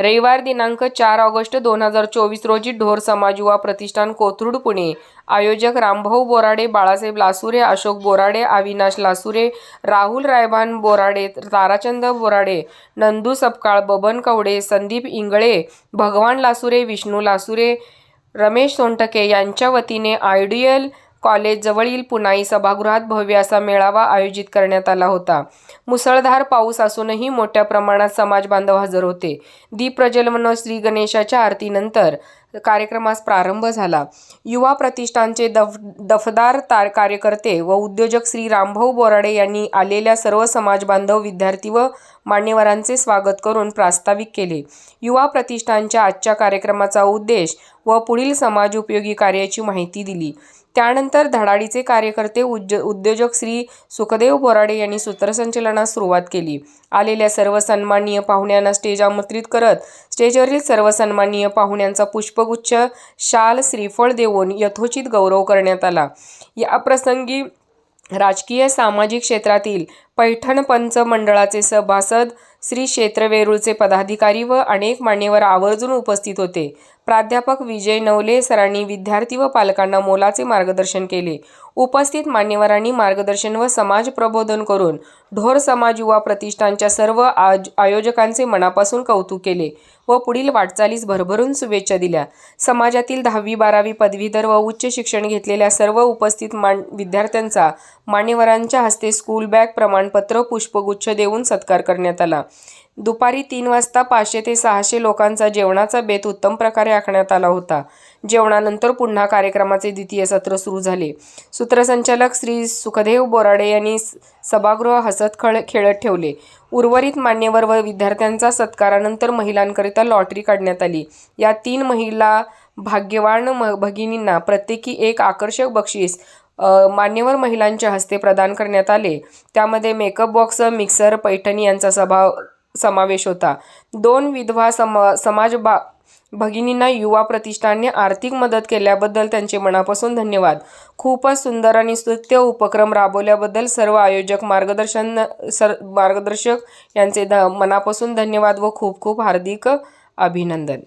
रविवार दिनांक चार ऑगस्ट दोन हजार चोवीस रोजी ढोर समाज युवा प्रतिष्ठान कोथरूड पुणे. आयोजक रामभाऊ बोराडे बाळासाहेब लासुरे अशोक बोराडे अविनाश लासुरे राहुल रायबान बोराडे ताराचंद बोराडे नंदू सपकाळ बबन कवडे संदीप इंगळे भगवान लासुरे विष्णू लासुरे रमेश सोनटके यांच्या वतीने आयडियल कॉलेजजवळील पुनाई सभागृहात भव्य असा मेळावा आयोजित करण्यात आला होता. मुसळधार पाऊस असूनही मोठ्या प्रमाणात समाज बांधव हजर होते. दीपप्रज्वलन व श्री गणेशाच्या आरतीनंतर कार्यक्रमास प्रारंभ झाला. युवा प्रतिष्ठानचे दफ दफदार तार कार्यकर्ते व उद्योजक श्री रामभाऊ बोराडे यांनी आलेल्या सर्व समाज बांधव विद्यार्थी व मान्यवरांचे स्वागत करून प्रास्ताविक केले. युवा प्रतिष्ठानच्या आजच्या कार्यक्रमाचा उद्देश व पुढील समाज उपयोगी कार्याची माहिती दिली. त्यानंतर धडाडीचे कार्यकर्ते उद्य उद्योजक श्री सुखदेव बोराडे यांनी सूत्रसंचलनास सुरुवात केली. आलेल्या सर्व सन्माननीय पाहुण्यांना स्टेज आमंत्रित करत स्टेजवरील सर्व सन्माननीय पाहुण्यांचा पुष्पगुच्छ शाल श्रीफळ देऊन यथोचित गौरव करण्यात आला. या प्रसंगी राजकीय सामाजिक क्षेत्रातील पैठण पंच मंडळाचे सभासद श्री क्षेत्र वेरूळचे पदाधिकारी व अनेक मान्यवर आवर्जून उपस्थित होते. प्राध्यापक विजय नवले सरांनी विद्यार्थी व पालकांना मोलाचे मार्गदर्शन केले. उपस्थित मान्यवरांनी मार्गदर्शन व समाज प्रबोधन करून ढोर समाज युवा प्रतिष्ठानच्या सर्व आज आयोजकांचे मनापासून कौतुक केले व पुढील वाटचालीस भरभरून शुभेच्छा दिल्या. समाजातील दहावी बारावी पदवीधर व उच्च शिक्षण घेतलेल्या सर्व उपस्थित मान विद्यार्थ्यांचा मान्यवरांच्या हस्ते स्कूल बॅग प्रमाण प्रमाणपत्र पुष्पगुच्छ देऊन सत्कार करण्यात आला. दुपारी तीन वाजता पाचशे ते सहाशे लोकांचा जेवणाचा बेत उत्तम प्रकारे आखण्यात आला होता. जेवणानंतर पुन्हा कार्यक्रमाचे द्वितीय सत्र सुरू झाले. सूत्रसंचालक श्री सुखदेव बोराडे यांनी सभागृह हसत खळ खेळत ठेवले. उर्वरित मान्यवर व विद्यार्थ्यांचा सत्कारानंतर महिलांकरिता लॉटरी काढण्यात आली. या तीन महिला भाग्यवान म भगिनींना प्रत्येकी एक आकर्षक बक्षीस मान्यवर महिलांच्या हस्ते प्रदान करण्यात आले. त्यामध्ये मेकअप बॉक्स मिक्सर पैठणी यांचा सभा समावेश होता. दोन विधवा सम समाज बा भगिनींना युवा प्रतिष्ठानने आर्थिक मदत केल्याबद्दल त्यांचे मनापासून धन्यवाद. खूपच सुंदर आणि स्तुत्य उपक्रम राबवल्याबद्दल सर्व आयोजक मार्गदर्शन सर मार्गदर्शक यांचे ध मनापासून धन्यवाद व खूप खूप हार्दिक अभिनंदन.